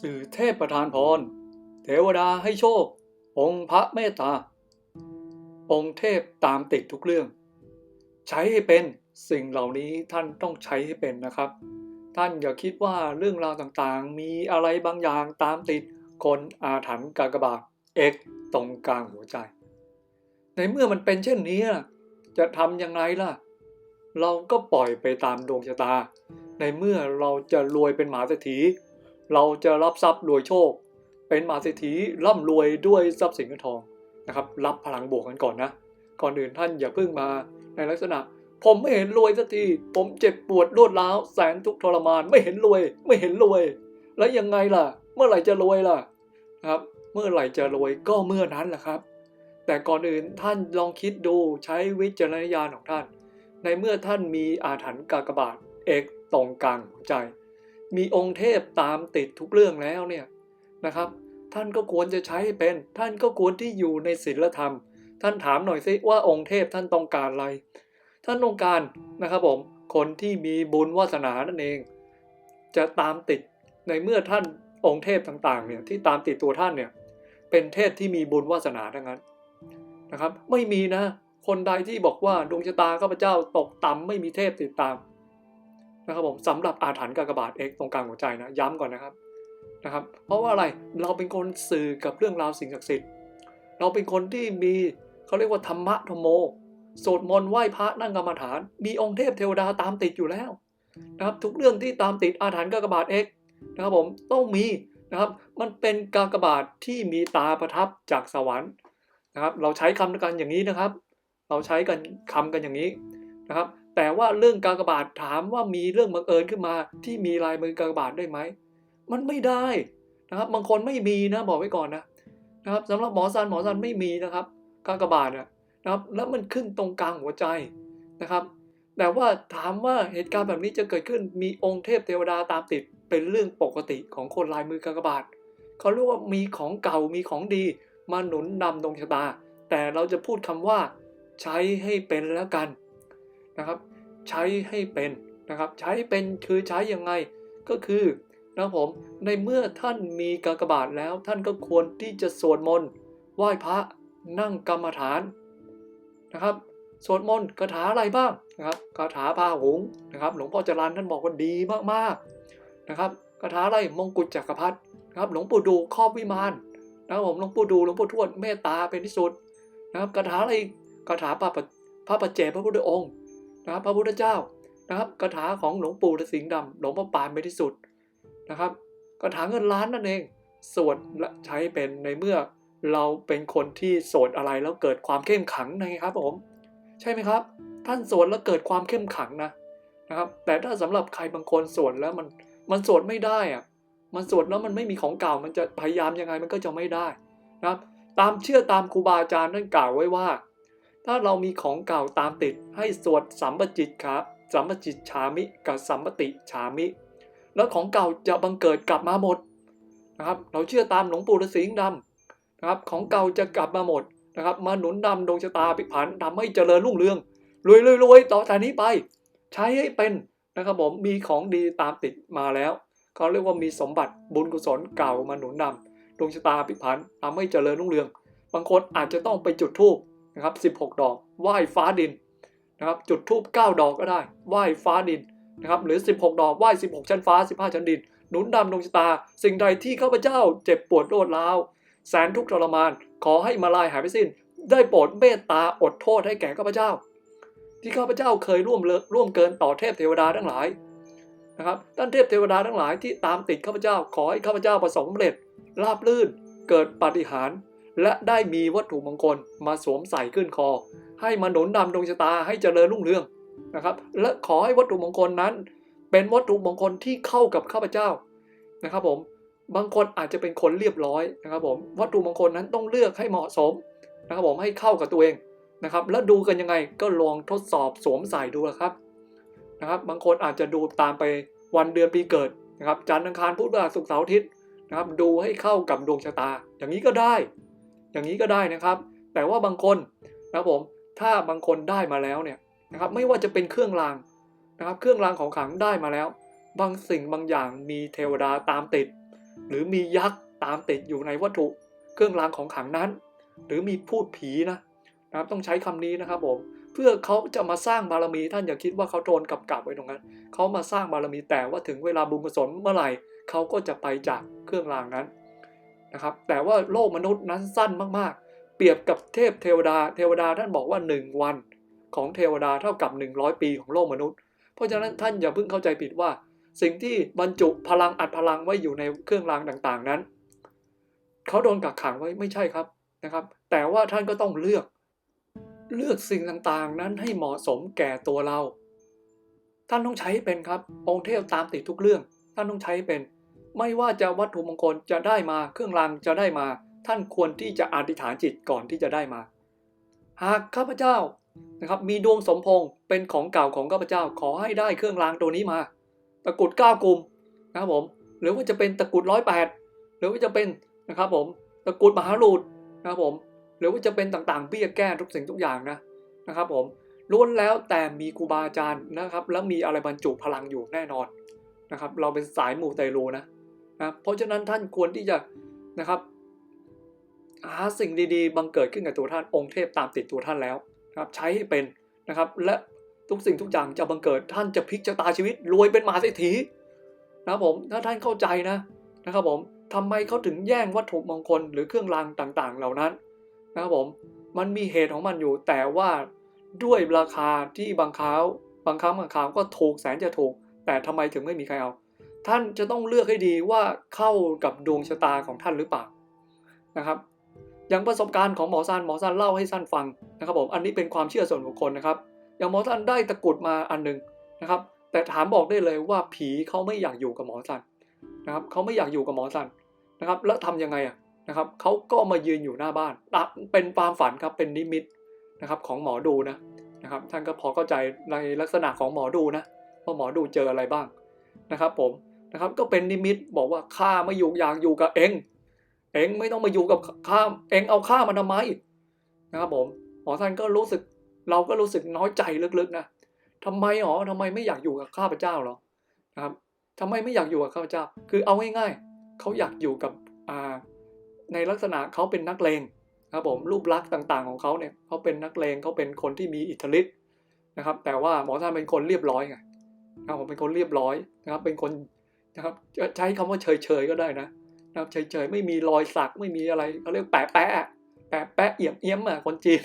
สื่อเทพประทานพร เทวดาให้โชค องค์พระเมตตา องค์เทพตามติดทุกเรื่อง ใช้ให้เป็นสิ่งเหล่านี้ท่านต้องใช้ให้เป็นนะครับ ท่านอย่าคิดว่าเรื่องราวต่างๆ มีอะไรบางอย่างตามติดคนอาถรรพ์กากบาทเอกตรงกลางหัวใจ ในเมื่อมันเป็นเช่นนี้จะทำยังไงล่ะ เราก็ปล่อยไปตามดวงชะตา ในเมื่อเราจะรวยเป็นหมหาเศรษฐี เราจะรับทรัพย์รวยโชค เป็นมาเศรษฐีร่ำรวยด้วยทรัพย์สินเงินทองนะครับ รับพลังบวกกันก่อนนะ ก่อนอื่นท่านอย่าเพิ่งมาในลักษณะ ผมไม่เห็นรวยสักที ผมเจ็บปวดรวดร้าวแสนทุกทรมานไม่เห็นรวย ไม่เห็นรวย แล้วยังไงล่ะ เมื่อไหร่จะรวยล่ะนะครับ เมื่อไหร่จะรวยก็เมื่อนั้นแหละครับ แต่ก่อนอื่นท่านลองคิดดูใช้วิจารณญาณของท่าน ในเมื่อท่านมีอาถรรพ์กากบาทเอกตรงกลางหัวใจ มีองค์เทพตามติดทุกเรื่องแล้วเนี่ยนะครับ ท่านก็ควรจะใช้ให้เป็น ท่านก็ควรที่อยู่ในศีลธรรม ท่านถามหน่อยสิว่าองค์เทพท่านต้องการอะไร ท่านต้องการนะครับผมคนที่มีบุญวาสนานั่นเอง จะตามติดในเมื่อท่านองค์เทพต่างๆเนี่ยที่ตามติดตัวท่านเนี่ยเป็นเทพที่มีบุญวาสนาทั้งนั้นนะครับ ไม่มีนะ คนใดที่บอกว่าดวงชะตาข้าพเจ้าตกต่ำไม่มีเทพติดตาม นะครับผมสำหรับอาถรรพ์กากบาทเอกตรงกลางหัวใจนะย้ำก่อนนะครับนะครับ เพราะว่าอะไรเราเป็นคนสื่อกับเรื่องราวสิ่งศักดิ์สิทธิ์ เราเป็นคนที่มีเขาเรียกว่าธรรมะธรรมโมสวดมนต์ไหว้พระนั่งกรรมฐาน มีองค์เทพเทวดาตามติดอยู่แล้วนะครับทุกเรื่องที่ตามติดอาถรรพ์กากบาทเอกนะครับผมต้องมีนะครับมันเป็นกากบาทที่มีตาประทับจากสวรรค์นะครับเราใช้คำกันอย่างนี้นะครับ เราใช้กันคำกันอย่างนี้นะครับ แต่ว่าเรื่องกากบาทถามว่ามีเรื่องบังเอิญขึ้นมาที่มีลายมือกากบาทได้ไหม มันไม่ได้นะครับ บางคนไม่มีนะบอกไว้ก่อนนะนะครับสำหรับหมอซันหมอซันไม่มีนะครับกากบาทเนี่ยนะครับ แล้วมันขึ้นตรงกลางหัวใจนะครับ แต่ว่าถามว่าเหตุการณ์แบบนี้จะเกิดขึ้นมีองค์เทพเทวดาตามติดเป็นเรื่องปกติของคนลายมือกากบาทเขาเรียกว่ามีของเก่ามีของดีมาหนุนนำดวงชะตา แต่เราจะพูดคำว่า ใช้ให้เป็นแล้วกัน นะครับ ใช้ให้เป็นนะครับ ใช้เป็นคือใช้ยังไงก็คือนะครับผมในเมื่อท่านมีกากบาทแล้ว ท่านก็ควรที่จะสวดมนต์ไหว้พระนั่งกรรมฐานนะครับสวดมนต์คาถาอะไรบ้างนะครับคาถาพาหงนะครับหลวงพ่อจรันท่านบอกว่าดีมากๆนะครับคาถาอะไรมงกุฎจักรพรรดินะครับหลวงปู่ดูครอบวิมานนะครับผมหลวงปู่ดูหลวงปู่ทวดเมตตาเป็นที่สุดนะครับคาถาอะไรคาถาพระพระปัจเจพระพุทธองค์ นะครับพระพุทธเจ้านะครับคาถาของหลวงปู่ฤาษีสิงดำหลวงพ่อปานเป็นที่สุดนะครับคาถาเงินล้านนั่นเองสวดและใช้เป็นในเมื่อเราเป็นคนที่สวดอะไรแล้วเกิดความเข้มขังนะครับผมใช่ไหมครับ ท่านสวดแล้วเกิดความเข้มขังนะนะครับ แต่ถ้าสำหรับใครบางคนสวดแล้วมันมันสวดไม่ได้อะมันสวดแล้วมันไม่มีของเก่ามันจะพยายามยังไงมันก็จะไม่ได้นะครับ ตามเชื่อตามครูบาอาจารย์ท่านกล่าวไว้ว่า ถ้าเรามีของเก่าตามติดให้สวดสัมปจิตครับสัมปจิตฉามิกับสัมปติฉามิ แล้วของเก่าจะบังเกิดกลับมาหมดนะครับ เราเชื่อตามหลวงปู่ฤาษีดำนะครับ ของเก่าจะกลับมาหมดนะครับ มาหนุนนำดวงชะตาพิผันทำให้เจริญรุ่งเรืองรวยรวยรวยต่อจากนี้ไป ใช้ให้เป็นนะครับผมมีของดีตามติดมาแล้วเขาเรียกว่ามีสมบัติบุญกุศลเก่ามาหนุนนำดวงชะตาพิผันทำให้เจริญรุ่งเรือง บางคนอาจจะต้องไปจุดธูป นะครับ 16 ดอกไหว้ฟ้าดินนะครับ จุดธูป9ดอกก็ได้ไหว้ฟ้าดินนะครับ หรือ 16 ดอกไหว้ 16 ชั้นฟ้า 15 ชั้นดิน หนุนดำดวงชะตา สิ่งใดที่ข้าพเจ้าเจ็บปวดโรดร้าวแสนทุกข์ทรมาน ขอให้มาลายหายไปสิ้น ได้โปรดเมตตาอดโทษให้แก่ข้าพเจ้า ที่ข้าพเจ้าเคยร่วมเลร่วมเกินต่อเทพเทวดาทั้งหลายนะครับท่านเทพเทวดาทั้งหลายที่ตามติดข้าพเจ้า ขอให้ข้าพเจ้าประสบความสำเร็จราบลื่น เกิดปาฏิหาริย์ และได้มีวัตถุมงคลมาสวมใส่ขึ้นคอ ให้มาหนุนนำดวงชะตาให้เจริญรุ่งเรืองนะครับ และขอให้วัตถุมงคลนั้น เป็นวัตถุมงคลที่เข้ากับข้าพเจ้านะครับผมบางคนอาจจะเป็นคนเรียบร้อยนะครับผมวัตถุมงคลนั้นต้องเลือกให้เหมาะสมนะครับผมให้เข้ากับตัวเองนะครับแล้วดูกันยังไงก็ลองทดสอบสวมใส่ดูนะครับนะครับ บางคนอาจจะดูตามไปวันเดือนปีเกิดนะครับจันทร์อังคารพุธพฤหัสศุกร์เสาร์อาทิตย์นะครับดูให้เข้ากับดวงชะตา อย่างนี้ก็ได้ อย่างนี้ก็ได้นะครับ แต่ว่าบางคนนะครับผมถ้าบางคนได้มาแล้วเนี่ยนะครับไม่ว่าจะเป็นเครื่องรางนะครับเครื่องรางของขลังได้มาแล้ว บางสิ่งบางอย่างมีเทวดาตามติด หรือมียักษ์ตามติดอยู่ในวัตถุ เครื่องรางของขลังนั้น หรือมีพูดผีนะนะครับต้องใช้คำนี้นะครับผมเพื่อเขาจะมาสร้างบารมีท่านอย่าคิดว่าเขาโดนกับกับไว้ตรงนั้นเขามาสร้างบารมีแต่ว่าถึงเวลาบุญกุศลเมื่อไหร่เขาก็จะไปจากเครื่องรางนั้น นะครับแต่ว่าโลกมนุษย์นั้นสั้นมากๆ เปรียบกับเทพเทวดา เทวดาท่านบอกว่า 1 วันของเทวดาเท่ากับ 100 ปีของโลกมนุษย์ เพราะฉะนั้นท่านอย่าเพิ่งเข้าใจผิดว่า สิ่งที่บรรจุพลังอัดพลังไว้อยู่ในเครื่องรางต่างๆนั้นเขาโดนกักขังไว้ไม่ใช่ครับนะครับ แต่ว่าท่านก็ต้องเลือก เลือกสิ่งต่างๆ นั้นให้เหมาะสมแก่ตัวเรา ท่านต้องใช้เป็นครับองค์เทพตามติดทุกเรื่อง ท่านต้องใช้เป็น ไม่ว่าจะวัตถุมงคลจะได้มาเครื่องรางจะได้มา ท่านควรที่จะอธิษฐานจิตก่อนที่จะได้มา หากข้าพเจ้านะครับ มีดวงสมพงษ์เป็นของเก่าของข้าพเจ้าขอให้ได้เครื่องรางตัวนี้มา ตะกุดเก้ากลุ่มนะครับผม หรือว่าจะเป็นตะกุดร้อยแปดหรือว่าจะเป็นนะครับผมตะกุดมหาลูดนะครับผม หรือว่าจะเป็นต่างๆเบี้ยแก้ทุกสิ่งทุกอย่างนะนะครับผมล้วนแล้วแต่มีครูบาอาจารย์นะครับ แล้วมีอะไรบรรจุพลังอยู่แน่นอนนะครับ เราเป็นสายมูเตลูนะ นะเพราะฉะนั้นท่านควรที่จะนะครับหาสิ่งดีๆ บังเกิดขึ้นกับตัวท่านองค์เทพตามติดตัวท่านแล้วนะครับใช้ให้เป็นนะครับและทุกสิ่งทุกอย่างจะบังเกิดท่านจะพลิกชะตาชีวิตรวยเป็นมหาเศรษฐีนะครับผมถ้าท่านเข้าใจนะนะครับผมทำไมเขาถึงแย่งวัตถุมงคลหรือเครื่องรางต่างๆ เหล่านั้นนะครับผมมันมีเหตุของมันอยู่แต่ว่าด้วยราคาที่บางคราวบางครั้งบางคราวก็ถูกแสนจะถูก แต่ทำไมถึงไม่มีใครเอา ท่านจะต้องเลือกให้ดีว่าเข้ากับดวงชะตาของท่านหรือเปล่านะครับ อย่างประสบการณ์ของหมอซันหมอซันเล่าให้สั้นฟังนะครับผมอันนี้เป็นความเชื่อส่วนบุคคลนะครับ อย่างหมอซันได้ตะกรุดมาอันหนึ่งนะครับ แต่ถามบอกได้เลยว่าผีเขาไม่อยากอยู่กับหมอซันนะครับเขาไม่อยากอยู่กับหมอซันนะครับ แล้วทำยังไงอะนะครับเขาก็มายืนอยู่หน้าบ้านเป็นความฝันครับเป็นนิมิตนะครับของหมอดูนะนะครับ ท่านก็พอเข้าใจในลักษณะของหมอดูนะว่าหมอดูเจออะไรบ้างนะครับ ผม นะครับ ก็เป็นนิมิตบอกว่าข้าไม่อยู่อยากอยู่กับเองเองไม่ต้องมาอยู่กับข้าเองเอาข้ามาทำไมนะครับผมหมอท่านก็รู้สึกเราก็รู้สึกน้อยใจลึกๆนะทำไมหรอทำไมไม่อยากอยู่กับข้าพเจ้าหรอนะครับทำไมไม่อยากอยู่กับข้าพเจ้า คือเอาง่ายๆเขาอยากอยู่กับอ่าในลักษณะเขาเป็นนักเลงนะครับผมรูปลักษณ์ต่างๆของเขาเนี่ยเขาเป็นนักเลงเขาเป็นคนที่มีอิทธิฤทธิ์นะครับ แต่ว่าหมอท่านเป็นคนเรียบร้อยไงนะผมเป็นคนเรียบร้อยนะครับ เป็นคน นะครับจะใช้คำว่าเฉยๆก็ได้นะนะครับเฉยๆไม่มีรอยสักไม่มีอะไรเขาเรียกแปะแปะแปะแปะเอี่ยมเอี่ยมอะคนจีน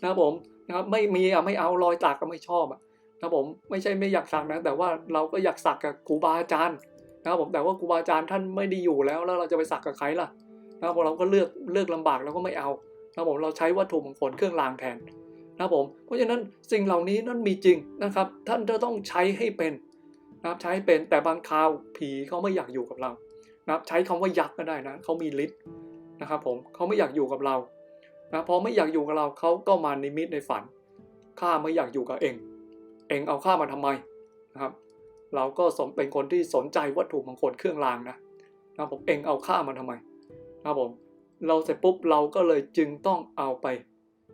นะครับผมนะครับไม่มีอะไม่เอารอยสักก็ไม่ชอบอะนะครับผมไม่ใช่ไม่อยากสักนะแต่ว่าเราก็อยากสักกับครูบาอาจารย์นะครับผมแต่ว่าครูบาอาจารย์ท่านไม่ได้อยู่แล้วแล้วเราจะไปสักกับใครล่ะนะครับผมเราก็เลือกเลือกลำบากเราก็ไม่เอานะครับผมเราใช้วัตถุมงคลเครื่องรางแทนนะครับผมเพราะฉะนั้นสิ่งเหล่านี้นั่นมีจริงนะครับ ท่านจะต้องใช้ให้เป็น นะครับใช้เป็นแต่บางคราวผีเขาไม่อยากอยู่กับเรานะครับใช้คำว่ายักษ์ก็ได้นะเขามีฤทธิ์นะครับผมเขาไม่อยากอยู่กับเรานะพอไม่อยากอยู่กับเราเขาก็มานิมิตในฝันข้าไม่อยากอยู่กับเอง เองเอาข้ามาทำไมนะครับ เราก็สมเป็นคนที่สนใจวัตถุมงคลเครื่องรางนะนะผมเองเอาข้ามาทำไมนะครับผมเราเสร็จปุ๊บเราก็เลยจึงต้องเอาไป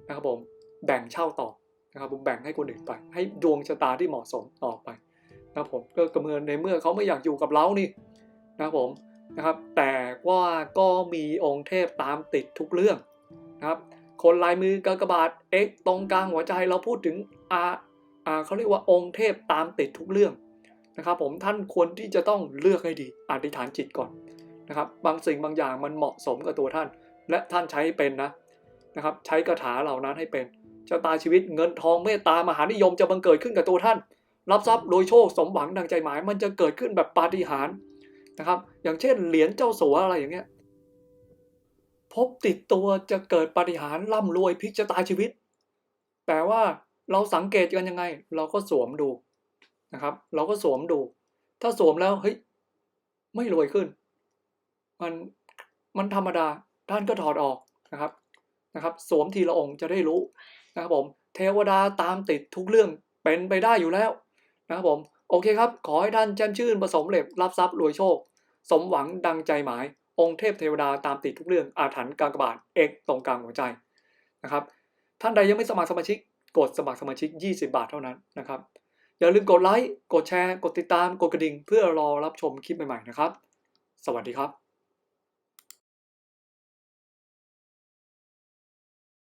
นะครับผมแบ่งเช่าต่อนะครับผมแบ่งให้คนอื่นไป ให้ดวงชะตาที่เหมาะสมต่อไป นะครับผมก็กระเมือนในเมื่อเขาไม่อยากอยู่กับเรานี่นะครับผมนะครับแต่ว่าก็มีองค์เทพตามติดทุกเรื่องนะครับคนลายมือกากบาท X ตรงกลางหัวใจเราพูดถึงอาอ่าเขาเรียกว่าองค์เทพตามติดทุกเรื่องนะครับผมท่านควรที่จะต้องเลือกให้ดีอธิษฐานจิตก่อนนะครับบางสิ่งบางอย่างมันเหมาะสมกับตัวท่าน และท่านใช้เป็นนะนะครับใช้คาถาเหล่านั้นให้เป็นชะตาชีวิตเงินทองเมตตามหานิยมจะบังเกิดขึ้นกับตัวท่าน รับทรัพย์โดยโชคสมหวังดังใจหมาย มันจะเกิดขึ้นแบบปาฏิหาริย์นะครับ อย่างเช่นเหรียญเจ้าสัวอะไรอย่างเงี้ยพบติดตัวจะเกิดปาฏิหาริย์ร่ำรวยพลิกชะตาชีวิต แต่ว่าเราสังเกตกันยังไง เราก็สวมดูนะครับ เราก็สวมดู ถ้าสวมแล้วเฮ้ยไม่รวยขึ้น มันมันธรรมดาท่านก็ถอดออกนะครับนะครับ สวมทีละองค์จะได้รู้นะครับผมเทวดาตามติดทุกเรื่องเป็นไปได้อยู่แล้ว นะครับผม โอเคครับ ขอให้ท่านแจ่มชื่นประสมเหล็บรับทรัพย์รวยโชค สมหวังดังใจหมาย องค์เทพเทวดาตามติดทุกเรื่องอาถรรพ์กากบาทเอกตรงกลางหัวใจนะครับ ท่านใดยังไม่สมัครสมาชิก กดสมัครสมาชิก 20 บาทเท่านั้นนะครับ อย่าลืมกดไลค์ กดแชร์ กดติดตาม กดกระดิ่ง เพื่อรอรับชมคลิปใหม่ๆนะครับ สวัสดีครับ